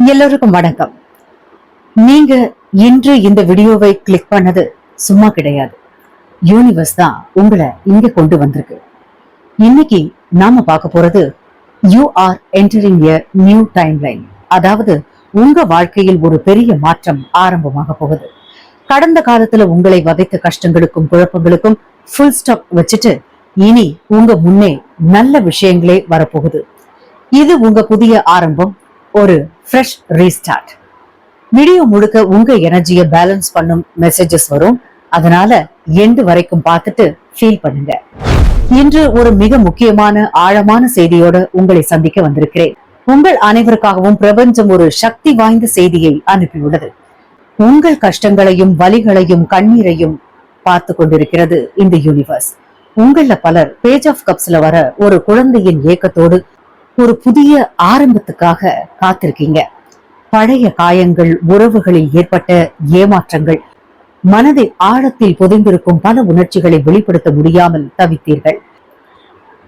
எல்லோருக்கும் வணக்கம். நீங்க இன்று இந்த வீடியோவை கிளிக் பண்ணது சும்மா கிடையாது. யூனிவர்ஸ் தான் உங்களை இங்க கொண்டு வந்திருக்கு. இன்னைக்கு நாம பார்க்க போறது you are entering a new timeline அதாவது உங்க வாழ்க்கையில் ஒரு பெரிய மாற்றம் ஆரம்பமாக போகுது. கடந்த காலத்துல உங்களை வதைத்த கஷ்டங்களுக்கும் குழப்பங்களுக்கும் ஃபுல் ஸ்டாப் வச்சுட்டு இனி உங்க முன்னே நல்ல விஷயங்களே வரப்போகுது. இது உங்க புதிய ஆரம்பம். ஒரு ஃப்ரெஷ் ரீஸ்டார்ட் வீடியோ முழுக்க உங்க எனர்ஜியை பேலன்ஸ் பண்ணும் மெசேஜஸ் வரும். அதனால எண்டு வரைக்கும் பார்த்துட்டு ஃபீல் பண்ணுங்க. இன்று ஒரு மிக முக்கியமான ஆழமான செய்தியோட உங்களை சந்திக்க வந்திருக்கிறேன். உங்கள் அனைவருக்காகவும் பிரபஞ்சம் ஒரு சக்தி வாய்ந்த செய்தியை அனுப்பியுள்ளது. உங்கள் கஷ்டங்களையும் வலிகளையும் கண்ணீரையும் பார்த்து கொண்டிருக்கிறது இந்த யூனிவர்ஸ் உங்கள பலர் பேஜ் ஆஃப் கப்ஸ்ல வர ஒரு குழந்தையின் ஏக்கத்தோடு ஒரு புதிய ஆரம்பத்துக்காக காத்திருக்கீங்க. பழைய காயங்கள் உறவுகளில் ஏற்பட்ட ஏமாற்றங்கள் மனதை ஆழத்தில் புதைந்திருக்கும் பல உணர்ச்சிகளை வெளிப்படுத்த முடியாமல் தவித்தீர்கள்.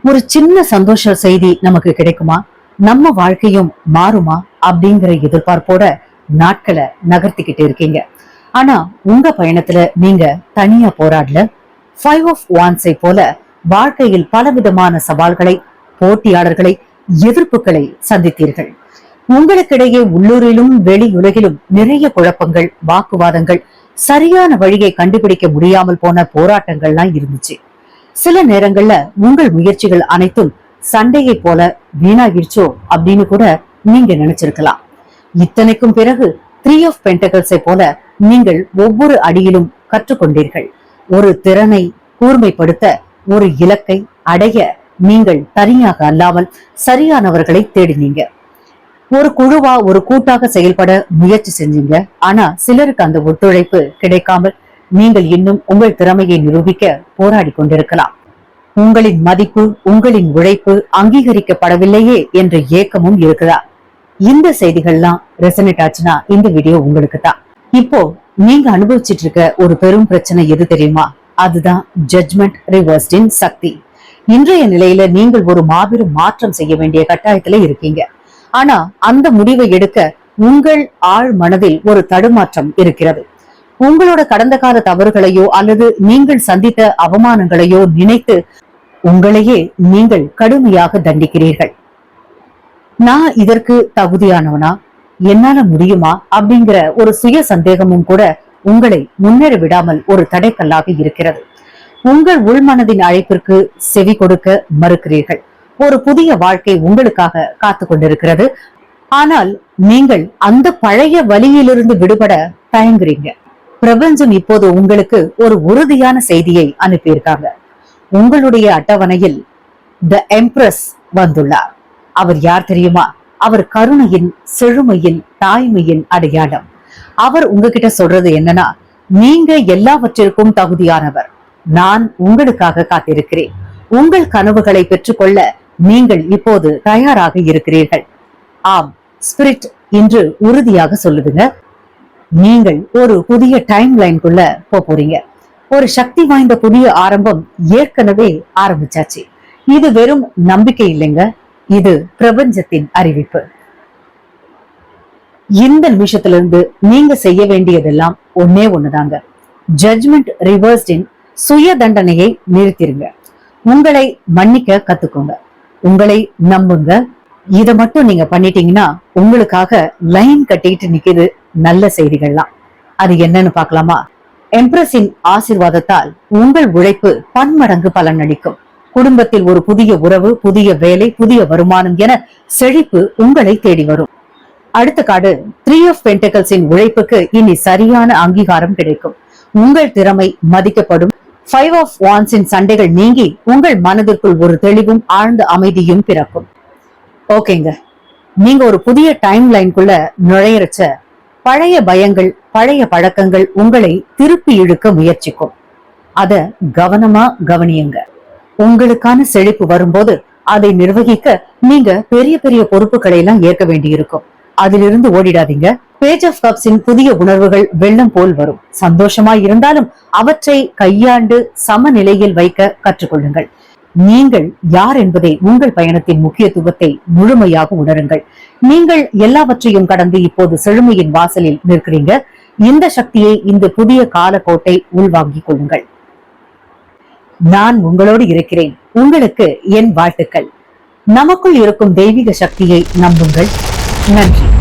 ஒரு சின்ன சந்தோஷ செய்தி நமக்கு கிடைக்குமா? நம்ம வாழ்க்கையும் மாறுமா? அப்படிங்கிற எதிர்பார்ப்போட நாட்களை நகர்த்திக்கிட்டு இருக்கீங்க. ஆனா உங்க பயணத்துல நீங்க தனியா போராடல? ஃபைவ் ஆஃப் ஒன்ஸை போல வாழ்க்கையில் பலவிதமான சவால்களை போட்டியாளர்களை எதிர்ப்புகளை சந்தித்தீர்கள். உங்களுக்கிடையே உள்ளூரிலும் வெளியுலகிலும் நிறைய குழப்பங்கள் வாக்குவாதங்கள் சரியான வழியை கண்டுபிடிக்க முடியாமல் போன போராட்டங்கள்லாம் இருந்துச்சு. சில நேரங்கள்ல உங்கள் முயற்சிகள் அனைத்தும் சண்டையை போல வீணாகிருச்சோ அப்படின்னு கூட நீங்க நினைச்சிருக்கலாம். இத்தனைக்கும் பிறகு த்ரீ ஆஃப் பென்டகல்ஸை போல நீங்கள் ஒவ்வொரு அடியிலும் கற்றுக்கொண்டீர்கள். ஒரு திறனை கூர்மைப்படுத்த ஒரு இலக்கை அடைய நீங்கள் தனியாக அல்லாமல் சரியானவர்களை தேடினீங்க. ஒரு குழுவா ஒரு கூட்டாக செயல்பட முயற்சி செஞ்சீங்க. ஆனா சிலருக்கு அந்த ஒத்துழைப்பு கிடைக்காமல் நீங்கள் இன்னும் உங்கள் திறமையை நிரூபிக்க போராடி கொண்டிருக்கலாம். உங்களின் மதிப்பு உங்களின் உழைப்பு அங்கீகரிக்கப்படவில்லையே என்ற ஏக்கமும் இருக்குதா? இந்த செய்திகள்லாம் ரெசனேட் ஆச்சுன்னா இந்த வீடியோ உங்களுக்கு தான் இப்போ நீங்க அனுபவிச்சிட்டு இருக்க ஒரு பெரும் பிரச்சனை எது தெரியுமா? அதுதான் ஜட்மெண்ட் ரிவர்ஸ்டின் சக்தி. இன்றைய நிலையில நீங்கள் ஒரு மாபெரும் மாற்றம் செய்ய வேண்டிய கட்டாயத்துல இருக்கீங்க. ஆனா அந்த முடிவை எடுக்க உங்கள் ஆழ் மனதில் ஒரு தடுமாற்றம் இருக்கிறது. உங்களோட கடந்த கால தவறுகளையோ அல்லது நீங்கள் சந்தித்த அவமானங்களையோ நினைத்து உங்களையே நீங்கள் கடுமையாக தண்டிக்கிறீர்கள். நான் இதற்கு தகுதியானவனா? என்னால முடியுமா? அப்படிங்கிற ஒரு சுய சந்தேகமும் கூட உங்களை முன்னேற விடாமல் ஒரு தடைக்கல்லாக இருக்கிறது. உங்கள் உள்மனதின் அழைப்பிற்கு செவி கொடுக்க மறுக்கிறீர்கள். ஒரு புதிய வாழ்க்கை உங்களுக்காக காத்து கொண்டிருக்கிறது. ஆனால் நீங்கள் அந்த பழைய வழியிலிருந்து விடுபட தயங்குறீங்க. பிரபஞ்சம் இப்போது உங்களுக்கு ஒரு உறுதியான செய்தியை அனுப்பியிருக்காங்க. உங்களுடைய அட்டவணையில் த எம்ப்ரஸ் வந்துள்ளார். அவர் யார் தெரியுமா? அவர் கருணையின் செழுமையின் தாய்மையின் அடையாளம். அவர் உங்ககிட்ட சொல்றது என்னன்னா நீங்க எல்லாவற்றிற்கும் தகுதியானவர். நான் உங்களுக்காக காத்திருக்கிறேன். உங்கள் கனவுகளை பெற்றுக்கொள்ள நீங்கள் இப்போது தயாராக இருக்கிறீர்கள். ஆம் ஸ்பிரிட் இன்று உறுதியாக சொல்லுதுங்க. நீங்கள் ஒரு புதிய டைம் லைன்குள்ள போக போறீங்க. ஒரு சக்தி வாய்ந்த புதிய ஆரம்பம் ஏற்கனவே ஆரம்பிச்சாச்சு. இது வெறும் நம்பிக்கை இல்லைங்க. இது பிரபஞ்சத்தின் அறிவிப்பு. இந்த நிமிஷத்துல இருந்து நீங்க செய்ய வேண்டியதெல்லாம் ஒன்னே ஒண்ணுதாங்க. ஜட்மெண்ட் ரிவர்ஸ்டின் சுய தண்டனையை நிறுத்திருங்க. உங்களை மன்னிக்க கத்துக்கோங்க. உங்களை நம்புங்க. இத மட்டும் நீங்க பண்ணிட்டீங்கன்னா உங்களுக்காக லைன் கட்டிட்டு நிக்குது நல்ல செய்திகள்லாம். அது என்னன்னு பாக்கலாமா எம்ப்ரஸின் ஆசிர்வாதத்தால் உங்கள் உழைப்பு பன்மடங்கு பலனளிக்கும். குடும்பத்தில் ஒரு புதிய உறவு புதிய வேலை புதிய வருமானம் என செழிப்பு உங்களை தேடி வரும். அடுத்த காடு த்ரீ ஆஃப் பென்டகல்ஸின் உழைப்புக்கு இனி சரியான அங்கீகாரம் கிடைக்கும். உங்கள் திறமை மதிக்கப்படும். ஃபைவ் ஆஃப் வான்ஸின் சண்டைகள் நீங்கி உங்கள் மனதிற்குள் ஒரு தெளிவும் ஆழ்ந்த அமைதியும் பிறக்கும். ஓகேங்க. நீங்க ஒரு புதிய டைம் லைன்குள்ள நுழையறச்ச பழைய பயங்கள் பழைய பழக்கங்கள் உங்களை திருப்பி இழுக்க முயற்சிக்கும். அத கவனமா கவனியுங்க. உங்களுக்கான செழிப்பு வரும்போது அதை நிர்வகிக்க நீங்க பெரிய பெரிய பொறுப்புகளை எல்லாம் ஏற்க வேண்டியிருக்கும். அதிலிருந்து ஓடிடாதீங்க. பேஜ் ஆஃப் கப்ஸின் புதிய உணர்வுகள் வெள்ளம் போல் வரும். சந்தோஷமா இருந்தாலும் அவற்றை கையாண்டு சமநிலையில் வைக்க கற்றுக்கொள்ளுங்கள். நீங்கள் யார் என்பதை உங்கள் பயணத்தின் முக்கியத்துவத்தை முழுமையாக உணருங்கள். நீங்கள் எல்லாவற்றையும் கடந்து இப்போது செழுமையின் வாசலில் நிற்கிறீங்க. இந்த சக்தியை இந்த புதிய காலக்கோட்டை உள்வாங்கிக் கொள்ளுங்கள். நான் உங்களோடு இருக்கிறேன். உங்களுக்கு என் வாழ்த்துக்கள். நமக்குள் இருக்கும் தெய்வீக சக்தியை நம்புங்கள். நன்றி.